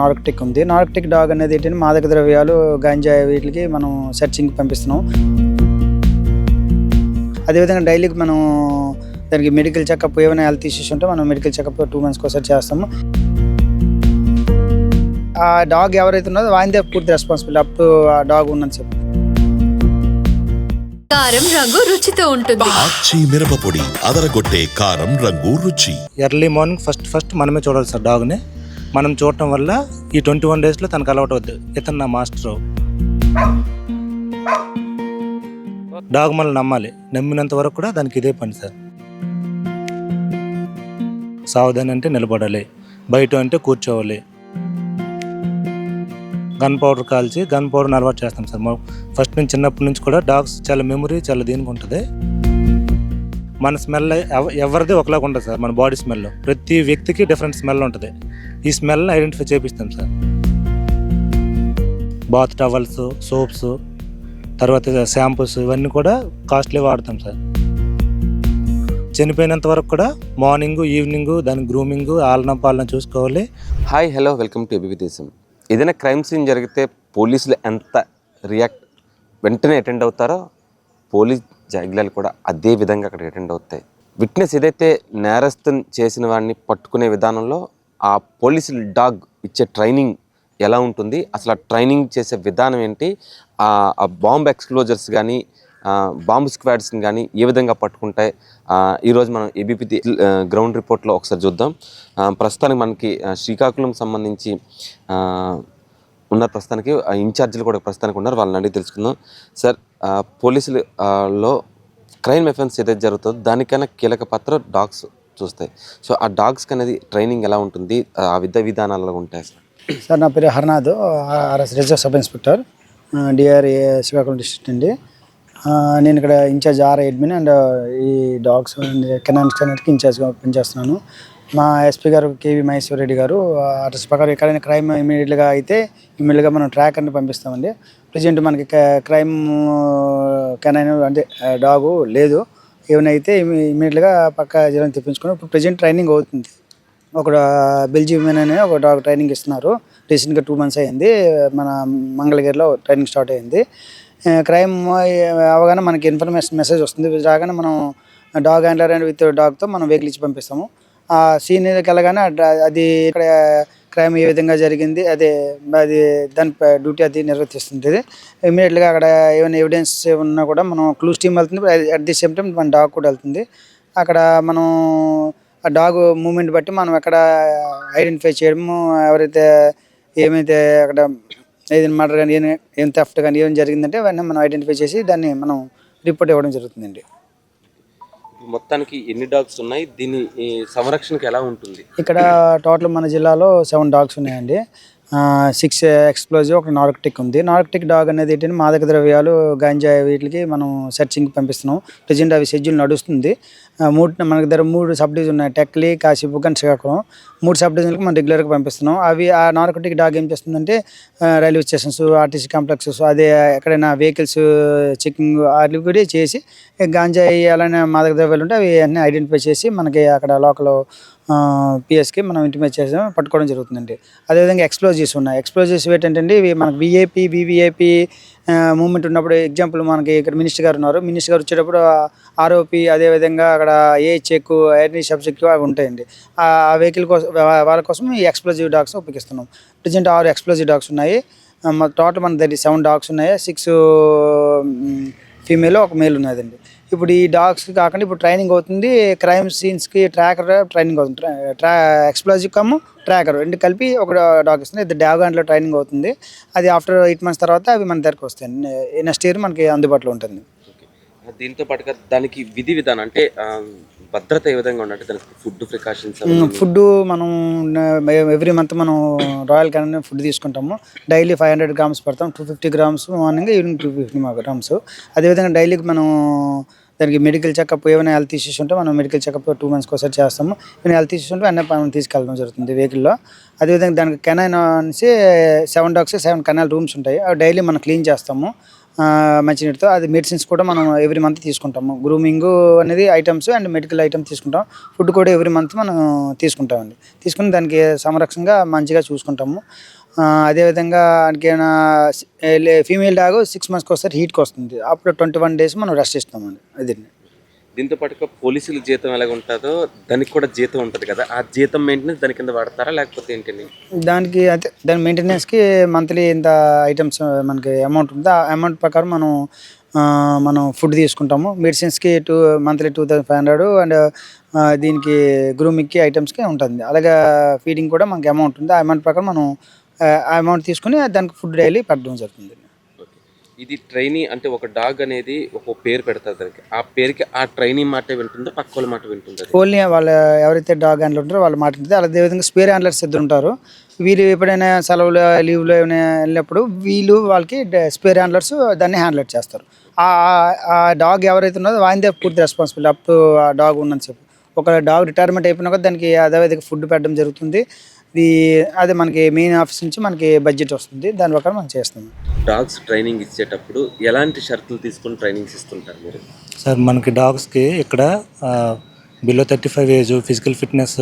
Narcotic ఉంది. Narcotic dog అనేది ఏంటంటే మాదక ద్రవ్యాలు గాంజా వీటికి మనం సెర్చింగ్ పంపిస్తున్నాం. అదేవిధంగా డైలీ మనం దానికి మెడికల్ చెకప్ ఏమైనా హెల్త్ ఇష్యూస్ ఉంటే మనం మెడికల్ చెకప్ టూ మంత్స్కి ఒకసారి చేస్తాము. ఆ డాగ్ ఎవరైతే ఉన్నదో వాయిదే పూర్తి రెస్పాన్సిబిలిటీ. అప్ టు ఆ డాగ్ ఉన్నది చెప్పి. కారం రంగు రుచితో ఉంటుంది. ఆచి అదరగొట్టే కారం రంగు రుచి. ఎర్లీ మార్నింగ్ ఫస్ట్ ఫస్ట్ మనమే చూడాలి సార్ డాగ్ని. మనం చూడటం వల్ల ఈ ట్వంటీ వన్ డేస్లో తనకు అలవాటు వద్దు ఇతను నా మాస్టరు. డాగ్ మనల్ని నమ్మాలి. నమ్మినంత వరకు కూడా దానికి ఇదే పని సార్. సావధాని అంటే నిలబడాలి. బయట అంటే కూర్చోవాలి. గన్ పౌడర్ కాల్చి గన్ పౌడర్ అలవాటు చేస్తాం సార్. ఫస్ట్ నుంచి చిన్నప్పటి నుంచి కూడా డాగ్స్ చాలా మెమరీ చాలా దీనికి ఉంటుంది. మన స్మెల్ ఎవ- ఎవరిది ఒకలాగా ఉంటుంది సార్ మన బాడీ స్మెల్. ప్రతి వ్యక్తికి డిఫరెంట్ స్మెల్ ఉంటుంది. ఈ స్మెల్ ఐడెంటిఫై చేపిస్తాం సార్. బాత్ టవల్స్ సోప్స్ తర్వాత షాంపూస్ ఇవన్నీ కూడా కాస్ట్లీ వాడతాం సార్. చనిపోయినంత వరకు కూడా మార్నింగ్ ఈవినింగ్ దాని గ్రూమింగ్ ఆలన పాలన చూసుకోవాలి. Hi hello welcome to ABP Desam ఏదైనా క్రైమ్ సీన్ జరిగితే పోలీసులు ఎంత రియాక్ట్ వెంటనే అటెండ్ అవుతారో పోలీస్ జాగ్రత్తలు కూడా అదే విధంగా అక్కడ అటెండ్ అవుతాయి. విట్నెస్ ఏదైతే నేరస్తుని చేసిన వాడిని పట్టుకునే విధానంలో ఆ పోలీసులు డాగ్ ఇచ్చే ట్రైనింగ్ ఎలా ఉంటుంది? అసలు ఆ ట్రైనింగ్ చేసే విధానం ఏంటి? ఆ బాంబు బాంబ్ ఎక్స్క్లోజర్స్ కానీ బాంబు స్క్వాడ్స్ని కానీ ఏ విధంగా పట్టుకుంటాయి? ఈరోజు మనం ఏబీపీ గ్రౌండ్ రిపోర్ట్లో ఒకసారి చూద్దాం. ప్రస్తుతానికి మనకి శ్రీకాకుళం సంబంధించి ఉన్నారు ఉన్న ప్రస్తుతానికి ఆ ఇన్ఛార్జీలు కూడా ప్రస్తుతానికి ఉన్నారు. వాళ్ళని అడిగి తెలుసుకుందాం. సార్ పోలీసులలో పోలీసులు క్రైమ్ ఎఫెన్స్ ఏదైతే జరుగుతుందో దానికైనా కీలక పాత్ర డాగ్స్ చూస్తాయి. సో ఆ డాగ్స్కి అనేది ట్రైనింగ్ ఎలా ఉంటుంది? ఆ విద్యా విధానాలలో ఉంటాయి సార్? సార్ నా పేరు Harnath. R S reserve sub inspector. D R A Srikakulam district అండి నేను ఇక్కడ incharge R I admin and ఈ డాగ్స్ కెనాన్ స్టాండర్డ్కి ఇన్ఛార్జ్గా పనిచేస్తున్నాను. మా ఎస్పీ గారు కేవీ మహేశ్వర్ రెడ్డి గారు అడ్రస్ ప్రకారం ఎక్కడైనా క్రైమ్ ఇమీడియట్గా అయితే ఇమీడియట్గా మనం ట్రాకర్ని పంపిస్తామండి. ప్రజెంట్ మనకి క్రైమ్ కెనైన్ అంటే డాగు లేదు. ఏమైనా అయితే ఇమీడియట్గా పక్క జిల్లా తెప్పించుకొని ఇప్పుడు ప్రజెంట్ ట్రైనింగ్ అవుతుంది. ఒక బెల్జియం అనే ఒక డాగ్ ట్రైనింగ్ ఇస్తున్నారు. రీసెంట్గా టూ మంత్స్ అయింది. మన మంగళగిరిలో ట్రైనింగ్ స్టార్ట్ అయింది. క్రైమ్ అవగానే మనకి ఇన్ఫర్మేషన్ మెసేజ్ వస్తుంది. రాగానే మనం డాగ్ హ్యాండ్లర్ అండ్ విత్ డాగ్తో మనం వెహికల్ ఇచ్చి పంపిస్తాము. ఆ సీన్ వెళ్ళగానే అది ఇక్కడ క్రైమ్ ఏ విధంగా జరిగింది అదే అది దాని డ్యూటీ అది నిర్వర్తిస్తుంది ఇమీడియట్గా అక్కడ ఏమైనా ఎవిడెన్స్ ఉన్నా కూడా మనం క్లూస్ టీమ్ వెళ్తుంది. అట్ ది సేమ్ టైం మన డాగ్ కూడా వెళ్తుంది. అక్కడ మనం ఆ డాగ్ మూమెంట్ బట్టి మనం ఎక్కడ ఐడెంటిఫై చేయడము ఎవరైతే ఏమైతే అక్కడ ఏదైనా మర్డర్ కానీ ఏం ఏం థెఫ్ట్ కానీ ఏం జరిగిందంటే అవన్నీ మనం ఐడెంటిఫై చేసి దాన్ని మనం రిపోర్ట్ ఇవ్వడం జరుగుతుందండి. మొత్తానికి ఎన్ని డాగ్స్ ఉన్నాయి? దీని సంరక్షణకి ఎలా ఉంటుంది? ఇక్కడ టోటల్ మన జిల్లాలో సెవెన్ డాగ్స్ ఉన్నాయండి. సిక్స్ ఎక్స్ప్లోజివ్ ఒక నార్కటిక్ ఉంది. నార్కటిక్ డాగ్ అనేది ఏంటంటే మాదక ద్రవ్యాలు గాంజా వీటికి మనం సెర్చింగ్ పంపిస్తున్నాం. ప్రజెంట్ అవి షెడ్యూల్ నడుస్తుంది. మూడు మనకి దగ్గర మూడు సబ్ డివిజన్ ఉన్నాయి. టెక్లీ కాశీబుక్ అండ్ శ్రీకాకుళం. మూడు సబ్ డివిజన్లకు మనం రెగ్యులర్గా పంపిస్తున్నాం. అవి ఆ నార్కటిక్ డాగ్ ఏం చేస్తుందంటే రైల్వే స్టేషన్స్ ఆర్టీసీ కాంప్లెక్సెస్ అదే ఎక్కడైనా వెహికల్స్ చెకింగ్ అవి కూడా చేసి గాంజా అలానే మాదక ద్రవ్యాలు ఉంటే అవి అన్నీ ఐడెంటిఫై చేసి మనకి అక్కడ లోకల్ పిఎస్కి మనం ఇంటిమేట్ చేసి పట్టుకోవడం జరుగుతుందండి. అదేవిధంగా ఎక్స్ప్లోజివ్స్ ఉన్నాయి. ఎక్స్ప్లోజివ్స్ ఏంటంటే ఇవి మనకి విఏపి వివిఐపి మూమెంట్ ఉన్నప్పుడు ఎగ్జాంపుల్ మనకి ఇక్కడ మినిస్టర్ గారు ఉన్నారు. మినిస్టర్ గారు వచ్చేటప్పుడు ఆర్ఓపి అదేవిధంగా అక్కడ ఏ చెక్ ఎయిర్నీ సబ్జెక్ట్ అవి ఉంటాయండి. ఆ వెహికల్ కోసం వాళ్ళ కోసం ఈ ఎక్స్ప్లోజివ్ డాగ్స్ ఉపయోగిస్తున్నాం. ప్రజెంట్ ఆరు ఎక్స్ప్లోజివ్ డాగ్స్ ఉన్నాయి. టోటల్ మన దగ్గర సెవెన్ డాగ్స్ ఉన్నాయి. సిక్స్ ఫీమేల్ ఒక మేల్ ఉన్నదండి. ఇప్పుడు ఈ డాగ్స్ కాకుండా ఇప్పుడు ట్రైనింగ్ అవుతుంది క్రైమ్ సీన్స్కి ట్రాకర్ ట్రైనింగ్ అవుతుంది. ట్రా- ఎక్స్ప్లోజివ్ కమ్ ట్రాకర్ రెండు కలిపి ఒక డాగ్ ఇస్తుంది. ఇది డాగ్ దాంట్లో ట్రైనింగ్ అవుతుంది. అది ఆఫ్టర్ ఎయిట్ మంత్స్ తర్వాత అవి మన దగ్గరకు వస్తాయి. నెక్స్ట్ ఇయర్ మనకి అందుబాటులో ఉంటుంది. దీంతో పాటుగా దానికి విధి విధానం అంటే భద్రత ఏ విధంగా ఉండాలి దానికి ఫుడ్ ప్రికాషన్స్ ఫుడ్ మనం ఎవ్రీ మంత్ మనం రాయల్ క్యాన్ ఫుడ్ తీసుకుంటాము. డైలీ ఫైవ్ హండ్రెడ్ గ్రామ్స్ పడతాం. Two fifty grams morning evening two fifty grams. అదేవిధంగా డైలీ మనం దానికి మెడికల్ చెకప్ ఏమైనా హెల్త్ ఇష్యూస్ ఉంటే మనం మెడికల్ చెకప్ టూ మంత్స్కి ఒకసారి చేస్తాము. ఏమైనా హెల్త్ ఇష్యూస్ ఉంటే అన్నీ మనం తీసుకెళ్ళడం జరుగుతుంది వెహికల్లో. అదేవిధంగా దానికి కెనైన్ అనేసి seven dogs seven kennel rooms ఉంటాయి. అవి డైలీ మనం క్లీన్ చేస్తాము. మంచినీటితో అది మెడిసిన్స్ కూడా మనం ఎవ్రీ మంత్ తీసుకుంటాము. గ్రూమింగ్ అనేది ఐటమ్స్ అండ్ మెడికల్ ఐటమ్ తీసుకుంటాం. ఫుడ్ కూడా ఎవ్రీ మంత్ మనం తీసుకుంటామండి. తీసుకుని దానికి సంరక్షణగా మంచిగా చూసుకుంటాము. అదేవిధంగా దానికి ఫీమేల్ డాగ్ సిక్స్ మంత్స్కి ఒకసారి హీట్కి వస్తుంది. అప్పుడు ట్వంటీ వన్ డేస్ మనం రెస్ట్ ఇస్తామండి. అది దీంతో పాటుగా పోలీసుల జీతం ఎలాగ ఉంటుందో దానికి కూడా జీతం ఉంటుంది కదా. ఆ జీతం మెయింటెనెన్స్ దాని కింద వాడతారా లేకపోతే ఏంటండి? దానికి అయితే దాని మెయింటెనెన్స్కి మంత్లీ ఇంత ఐటమ్స్ మనకి అమౌంట్ ఉంది? ఆ అమౌంట్ ప్రకారం మనం మనం ఫుడ్ తీసుకుంటాము. మెడిసిన్స్కి two monthly two thousand five hundred and దీనికి గ్రూమింగ్కి ఐటమ్స్కి ఉంటుంది. అలాగే ఫీడింగ్ కూడా మనకి అమౌంట్ ఉంది. ఆ అమౌంట్ ప్రకారం మనం ఆ అమౌంట్ తీసుకుని దానికి ఫుడ్ డైలీ పెట్టడం జరుగుతుంది. ఇది ట్రైనీ అంటే ఒక డాగ్ అనేది ఒక పేరు పెడతారు దానికి. ఆ పేరుకి ఆ ట్రైనీ మాట వింటుందో పక్క వాళ్ళ మాట వింటుందో. ఓన్లీ వాళ్ళ ఎవరైతే డాగ్ హ్యాండ్లర్ ఉంటారో వాళ్ళ మాట ఉంటుంది అదే విధంగా స్పేర్ హ్యాండ్లర్స్ ఇద్దరు ఉంటారు. వీళ్ళు ఎప్పుడైనా సెలవులు లీవ్లో ఏమైనా వెళ్ళినప్పుడు వీళ్ళు వాళ్ళకి స్పేర్ హ్యాండ్లర్స్ దాన్ని హ్యాండ్లర్ చేస్తారు. ఆ ఆ డాగ్ ఎవరైతే ఉన్నదో వాయిందే పూర్తి రెస్పాన్సిబిలిటీ అప్ టు ఆ డాగ్ ఉన్నని చెప్పి ఒక డాగ్ రిటైర్మెంట్ అయిపోయినా దానికి అదే విధంగా ఫుడ్ పెట్టడం జరుగుతుంది. ఇది అదే మనకి మెయిన్ ఆఫీస్ నుంచి మనకి బడ్జెట్ వస్తుంది. దాని ప్రకారం మనం చేస్తాం డాగ్స్ ట్రైనింగ్ ఇచ్చేటప్పుడు ఎలాంటి షరతులు తీసుకొని ట్రైనింగ్స్ ఇస్తుంటారు మీరు? సార్ మనకి డాగ్స్కి ఇక్కడ below thirty five age physical fitness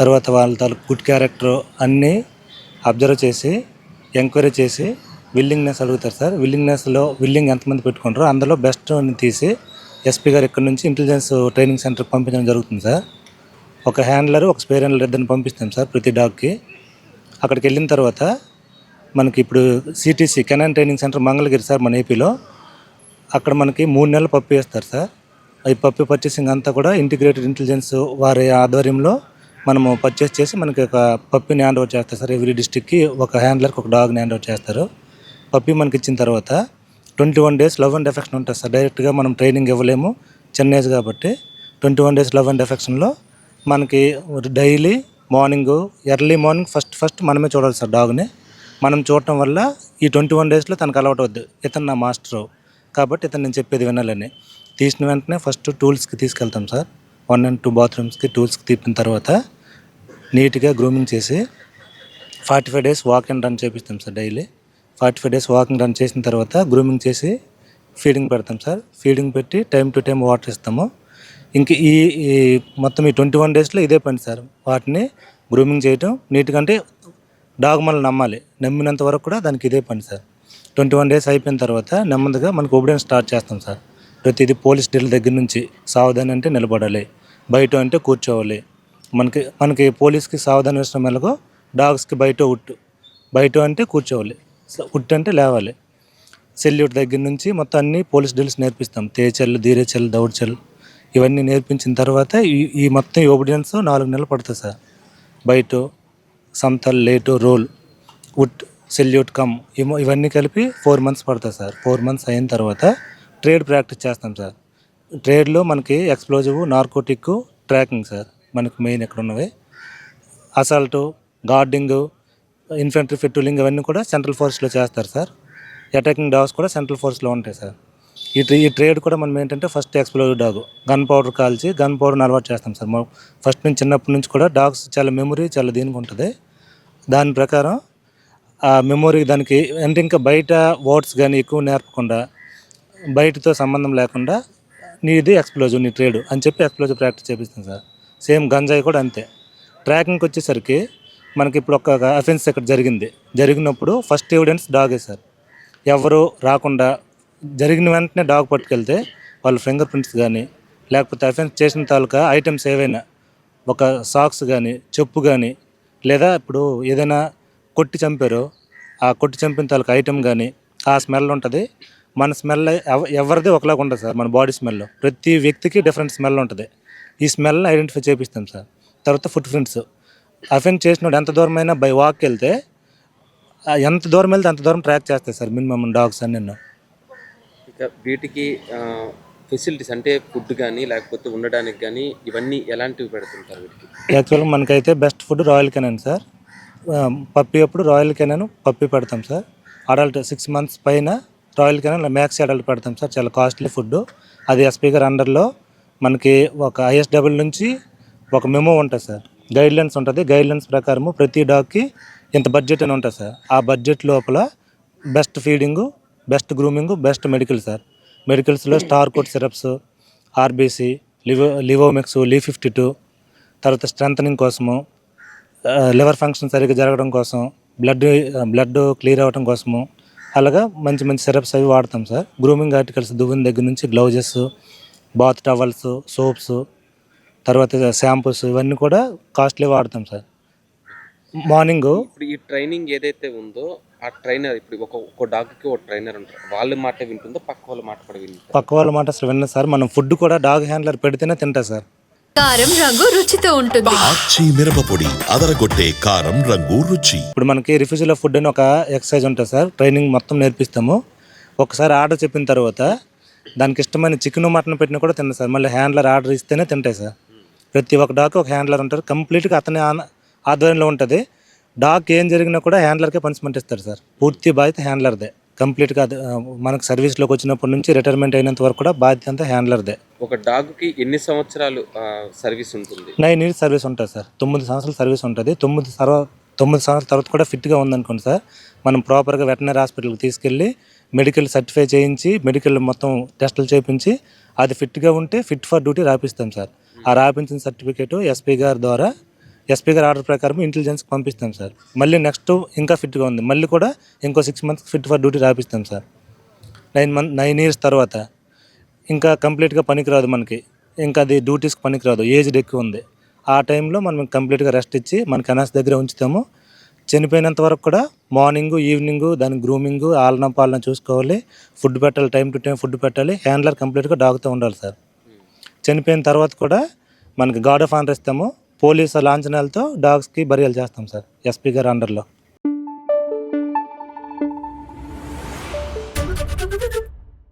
తర్వాత వాళ్ళ తాలూకు గుడ్ క్యారెక్టర్ అన్నీ అబ్జర్వ్ చేసి ఎంక్వైరీ చేసి విల్లింగ్నెస్ అడుగుతారు సార్. విల్లింగ్నెస్లో విల్లింగ్ ఎంతమంది పెట్టుకుంటారో అందులో బెస్ట్ తీసి ఎస్పీ గారు ఇక్కడ నుంచి ఇంటెలిజెన్స్ ట్రైనింగ్ సెంటర్కి పంపించడం జరుగుతుంది సార్. ఒక హ్యాండ్లర్ ఒక స్పేర్ హ్యాండ్లర్ ఇద్దరిని పంపిస్తాం సార్ ప్రతి డాగ్కి. అక్కడికి వెళ్ళిన తర్వాత మనకి ఇప్పుడు CTC canine training centre Mangalagiri sir మన ఏపీలో. అక్కడ మనకి మూడు నెలలు పప్పు వేస్తారు సార్. ఈ పప్పు పర్చేసింగ్ అంతా కూడా ఇంటిగ్రేటెడ్ ఇంటెలిజెన్స్ వారి ఆధ్వర్యంలో మనము పర్చేస్ చేసి మనకి ఒక పప్పిని హ్యాండ్ ఓవర్ చేస్తారు సార్. ఎవ్రీ డిస్టిక్కి ఒక హ్యాండ్లర్కి ఒక డాగ్ని హ్యాండ్ ఓవర్ చేస్తారు. పప్పి మనకి ఇచ్చిన తర్వాత twenty one days love and affection ఉంటుంది సార్. డైరెక్ట్గా మనం ట్రైనింగ్ ఇవ్వలేము. చెన్నైస్ కాబట్టి twenty one days love and ఎఫెక్షన్లో మనకి daily morning early morning first first మనమే చూడాలి సార్ డాగ్ని మనం చూడటం వల్ల ఈ ట్వంటీ వన్ డేస్లో తనకు అలవాటు వద్దు ఇతను నా మాస్టరు కాబట్టి ఇతను నేను చెప్పేది వినాలని. తీసిన వెంటనే ఫస్ట్ టూల్స్కి తీసుకెళ్తాం సార్. వన్ అండ్ టూ బాత్రూమ్స్కి టూల్స్కి తిప్పిన తర్వాత నీట్గా గ్రూమింగ్ చేసి forty five days walk and run చేపిస్తాం sir daily forty five days walking run చేసిన తర్వాత గ్రూమింగ్ చేసి ఫీడింగ్ పెడతాం సార్. ఫీడింగ్ పెట్టి టైం టు టైం వాటర్ ఇస్తాము. ఇంక ఈ ఈ మొత్తం ఈ ట్వంటీ వన్ డేస్లో ఇదే పని సార్. వాటిని గ్రూమింగ్ చేయటం నీట్గా అంటే డాగ్ మనల్ని నమ్మాలి. నమ్మినంత వరకు కూడా దానికి ఇదే పని సార్. ట్వంటీ వన్ డేస్ అయిపోయిన తర్వాత నెమ్మదిగా మనకు ఒబిడియన్స్ స్టార్ట్ చేస్తాం సార్. ప్రతిదీ పోలీస్ డీల దగ్గర నుంచి సావధాని అంటే నిలబడాలి. బయట అంటే కూర్చోవాలి. మనకి మనకి పోలీస్కి సావధాని ఇష్టం ఎలాగో డాగ్స్కి బయట ఉట్టు. బయట అంటే కూర్చోవాలి. ఉట్టు అంటే లేవాలి. సెల్యూట్ దగ్గర నుంచి మొత్తం అన్ని పోలీస్ డీల్స్ నేర్పిస్తాం. తేచెల్లు ధీరేచెల్లు దౌడ్చల్ ఇవన్నీ నేర్పించిన తర్వాత ఈ ఈ మొత్తం ఈ ఒబిడియన్స్ నాలుగు నెలలు పడుతుంది సార్. బయట సంతల్ లేటు రోల్ వుడ్ సెల్యూట్ కమ్ ఇవన్నీ కలిపి ఫోర్ మంత్స్ పడుతుంది సార్. ఫోర్ మంత్స్ అయిన తర్వాత ట్రేడ్ ప్రాక్టీస్ చేస్తాం సార్. ట్రేడ్లో మనకి ఎక్స్ప్లోజివ్ నార్కోటిక్ ట్రాకింగ్ సార్. మనకి మెయిన్ ఎక్కడ ఉన్నవి? అసాల్ట్ గార్డింగ్ ఇన్ఫెంట్రీ ఫిట్టులింగ్ ఇవన్నీ కూడా సెంట్రల్ ఫోర్స్లో చేస్తారు సార్. అటాకింగ్ డాగ్స్ కూడా సెంట్రల్ ఫోర్స్లో ఉంటాయి సార్. ఈ ట్రీ ఈ ట్రేడ్ కూడా మనం ఏంటంటే first explore dog. Gun powder కాల్చి గన్ పౌడర్ని అలవాటు చేస్తాం సార్. మనం ఫస్ట్ నుంచి చిన్నప్పటి నుంచి కూడా డాగ్స్ చాలా మెమరీ చాలా దీనికి ఉంటుంది. దాని ప్రకారం ఆ మెమొరీ దానికి అంటే ఇంకా బయట వర్డ్స్ కానీ ఎక్కువ నేర్పకుండా బయటతో సంబంధం లేకుండా నీది ఎక్స్ప్లోజివ్ నీ ట్రేడ్ అని చెప్పి ఎక్స్ప్లోజివ్ ప్రాక్టీస్ చేపిస్తాం సార్. సేమ్ గంజాయి కూడా అంతే. ట్రాకింగ్కి వచ్చేసరికి మనకి ఇప్పుడు ఒక అఫెన్స్ ఇక్కడ జరిగింది. జరిగినప్పుడు ఫస్ట్ ఎవిడెన్స్ డాగే సార్. ఎవరు రాకుండా జరిగిన వెంటనే డాగ్ పట్టుకెళ్తే వాళ్ళ ఫింగర్ ప్రింట్స్ కానీ లేకపోతే అఫెన్స్ చేసిన తాలూకా ఐటమ్స్ ఏవైనా ఒక సాక్స్ కానీ చెప్పు కానీ లేదా ఇప్పుడు ఏదైనా కొట్టి చంపారో ఆ కొట్టి చంపిన తాలూకా ఐటమ్ కానీ ఆ స్మెల్ ఉంటుంది. మన స్మెల్ ఎవరిది ఒకలాగా ఉంటుంది సార్ మన బాడీ స్మెల్. ప్రతి వ్యక్తికి డిఫరెంట్ స్మెల్ ఉంటుంది. ఈ స్మెల్ని ఐడెంటిఫై చేపిస్తాం సార్. తర్వాత ఫుట్ ప్రింట్స్. అఫెన్స్ చేసినోడు ఎంత దూరమైనా బై వాక్ వెళ్తే ఎంత దూరం వెళ్తే అంత దూరం ట్రాక్ చేస్తాయి సార్ మినిమం డాగ్స్ అని ఇక వీటికి ఫెసిలిటీస్ అంటే ఫుడ్ కానీ లేకపోతే ఉండడానికి కానీ ఇవన్నీ ఎలాంటివి పెడుతుంటారు వీటికి? యాక్చువల్గా మనకైతే best food Royal Canin sir. Puppy అప్పుడు రాయల్ కెనన్ పప్పి పెడతాం సార్. అడల్ట్ సిక్స్ మంత్స్ పైన రాయల్ కెనన్ మ్యాక్స్ అడల్ట్ పెడతాం సార్. చాలా కాస్ట్లీ ఫుడ్. అది ఎస్పీ గారు అండర్లో మనకి ఒక ఐఎస్డబ్ల్యూ నుంచి ఒక మెమో ఉంటుంది సార్. గైడ్లైన్స్ ఉంటుంది. గైడ్లైన్స్ ప్రకారము ప్రతి డాగ్కి ఇంత బడ్జెట్ అని ఉంటుంది సార్. ఆ బడ్జెట్ లోపల best feeding best grooming best medical sir. మెడికల్స్లో star coat syrups RBC లివో లివోమెక్స్ లీ ఫిఫ్టీ టూ తర్వాత స్ట్రెంథనింగ్ కోసము లివర్ ఫంక్షన్ సరిగ్గా జరగడం కోసం బ్లడ్ బ్లడ్ క్లియర్ అవ్వడం కోసము అలాగా మంచి మంచి సిరప్స్ అవి వాడతాం సార్. గ్రూమింగ్ ఆర్టికల్స్ దువ్వెన దగ్గర నుంచి గ్లౌజెస్ బాత్ టవల్స్ సోప్స్ తర్వాత షాంపూస్ ఇవన్నీ కూడా కాస్ట్లీ వాడతాం సార్. మార్నింగ్ ఈ ట్రైనింగ్ ఏదైతే ఉందో ఆ ట్రైనర్ ఇప్పుడు ఒక ఒక డాగ్కి ఒక ట్రైనర్ ఉంటారు వాళ్ళ మాట వింటుందో పక్క వాళ్ళ మాట కూడా వింటారు పక్క వాళ్ళ మాట అసలు విన్న సార్. మనం ఫుడ్ కూడా డాగ్ హ్యాండ్లర్ పెడితేనే తింటా సార్. కారం రంగు రుచితో ఉంటుంది. ఆచి మిరపపొడి అదరగొట్టే కారం రంగు రుచి. ఇప్పుడు మనకి రిఫ్యూజల్ ఫుడ్ అని ఒక ఎక్సర్సైజ్ ఉంటుంది సార్. ట్రైనింగ్ మొత్తం నేర్పిస్తాము. ఒకసారి ఆర్డర్ చెప్పిన తర్వాత దానికి ఇష్టమైన చికెన్ మటన్ పెట్టినా కూడా తింటా సార్. మళ్ళీ హ్యాండ్లర్ ఆర్డర్ ఇస్తేనే తింటాయి సార్. ప్రతి ఒక్క డాగ్ ఒక హ్యాండ్లర్ ఉంటారు. కంప్లీట్గా అతని ఆన- ఆధ్వర్యంలో ఉంటుంది. డాగ్ ఏం జరిగినా కూడా హ్యాండ్లర్కే పనిష్మెంట్ ఇస్తారు సార్. పూర్తి బాధ్యత హ్యాండ్లర్దే. కంప్లీట్గా మనకు సర్వీస్లోకి వచ్చినప్పటి నుంచి రిటైర్మెంట్ అయినంత వరకు కూడా బాధ్యత అంతా హ్యాండ్లర్దే. ఒక డాగ్కి ఎన్ని సంవత్సరాలు సర్వీస్ ఉంటుంది? నైన్ ఇయర్స్ సర్వీస్ ఉంటుంది సార్. తొమ్మిది సంవత్సరాల సర్వీస్ ఉంటుంది. తొమ్మిది సర్వ తొమ్మిది సంవత్సరాల తర్వాత కూడా ఫిట్గా ఉందనుకోండి సార్ మనం ప్రాపర్గా వెటనరీ హాస్పిటల్కి తీసుకెళ్ళి మెడికల్ సర్టిఫై చేయించి మెడికల్ మొత్తం టెస్టులు చేయించి అది ఫిట్గా ఉంటే ఫిట్ ఫర్ డ్యూటీ రాపిస్తాం సార్. ఆ రాపించిన సర్టిఫికేట్ ఎస్పీ గారి ద్వారా ఎస్పీ గారి ఆర్డర్ ప్రకారం ఇంటెలిజెన్స్కి పంపిస్తాం సార్. మళ్ళీ నెక్స్ట్ ఇంకా ఫిట్గా ఉంది. మళ్ళీ కూడా ఇంకో six months fit for duty రాపిస్తాం sir. Nine month nine years తర్వాత. ఇంకా కంప్లీట్గా పనికిరాదు మనకి. ఇంకా అది డ్యూటీస్కి పనికిరాదు. ఏజ్డ్ ఎక్కువ ఉంది. ఆ టైంలో మనం కంప్లీట్గా రెస్ట్ ఇచ్చి మన కనాస్ దగ్గర ఉంచుతాము. చనిపోయినంత వరకు కూడా మార్నింగ్ ఈవినింగ్ దాని గ్రూమింగ్ ఆలన పాలన చూసుకోవాలి. ఫుడ్ పెట్టాలి టైం టు టైం ఫుడ్ పెట్టాలి. హ్యాండ్లర్ కంప్లీట్గా డాగుతూ ఉండాలి సార్. చనిపోయిన తర్వాత కూడా మనకి గార్డ్ ఆఫ్ ఆనర్ ఇస్తాము. పోలీసు లాంఛనాలతో డాగ్స్కి బరియలు చేస్తాం సార్. ఎస్పీ గారు అండర్లో.